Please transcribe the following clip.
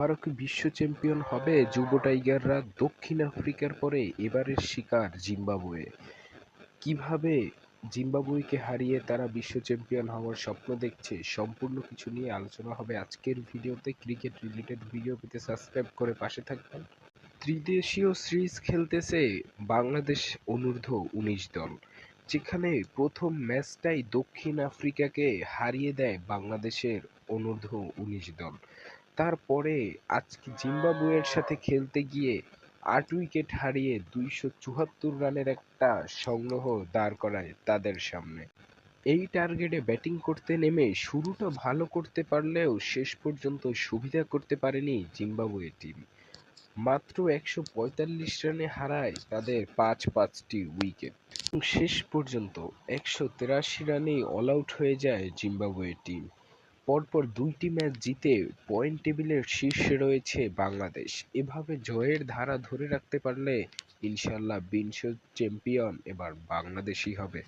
আবারও কি বিশ্ব চ্যাম্পিয়ন হবে? যুব টাইগাররা দক্ষিণ আফ্রিকার পরে এবারের শিকার জিম্বাবুয়ে। কীভাবে জিম্বাবুয়েকে হারিয়ে তারা বিশ্ব চ্যাম্পিয়ন হওয়ার স্বপ্ন দেখছে, সম্পূর্ণ কিছু নিয়ে আলোচনা হবে আজকের ভিডিওতে। ক্রিকেট রিলেটেড ভিডিও পেতে সাবস্ক্রাইব করে পাশে থাকবেন। ত্রিদেশীয় সিরিজ খেলতেছে বাংলাদেশ অনূর্ধ্ব উনিশ দল। যেখানে প্রথম ম্যাচটাই দক্ষিণ আফ্রিকাকে হারিয়ে দেয় বাংলাদেশের অনূর্ধ্ব উনিশ দল। তারপরে আজকে জিম্বাবুয়ের সাথে খেলতে গিয়ে আট উইকেট হারিয়ে দুইশো চুয়াত্তর রানের একটা সংগ্রহ দাঁড় করায় তাদের সামনে। এই টার্গেটে ব্যাটিং করতে নেমে শুরুটা ভালো করতে পারলেও শেষ পর্যন্ত সুবিধা করতে পারেনি জিম্বাবুয়ে টিম। মাত্র একশো পঁয়তাল্লিশ রানে হারায় তাদের পাঁচ পাঁচটি উইকেট। শেষ পর্যন্ত একশো তেরাশি রানেই অল আউট হয়ে যায় জিম্বাবুয়ে টিম। পরপর দুইটি ম্যাচ জিতে পয়েন্ট টেবিলের শীর্ষে রয়েছে বাংলাদেশ। এভাবে জয়ের ধারা ধরে রাখতে পারলে ইনশাল্লাহ বিংশ চ্যাম্পিয়ন এবার বাংলাদেশই হবে।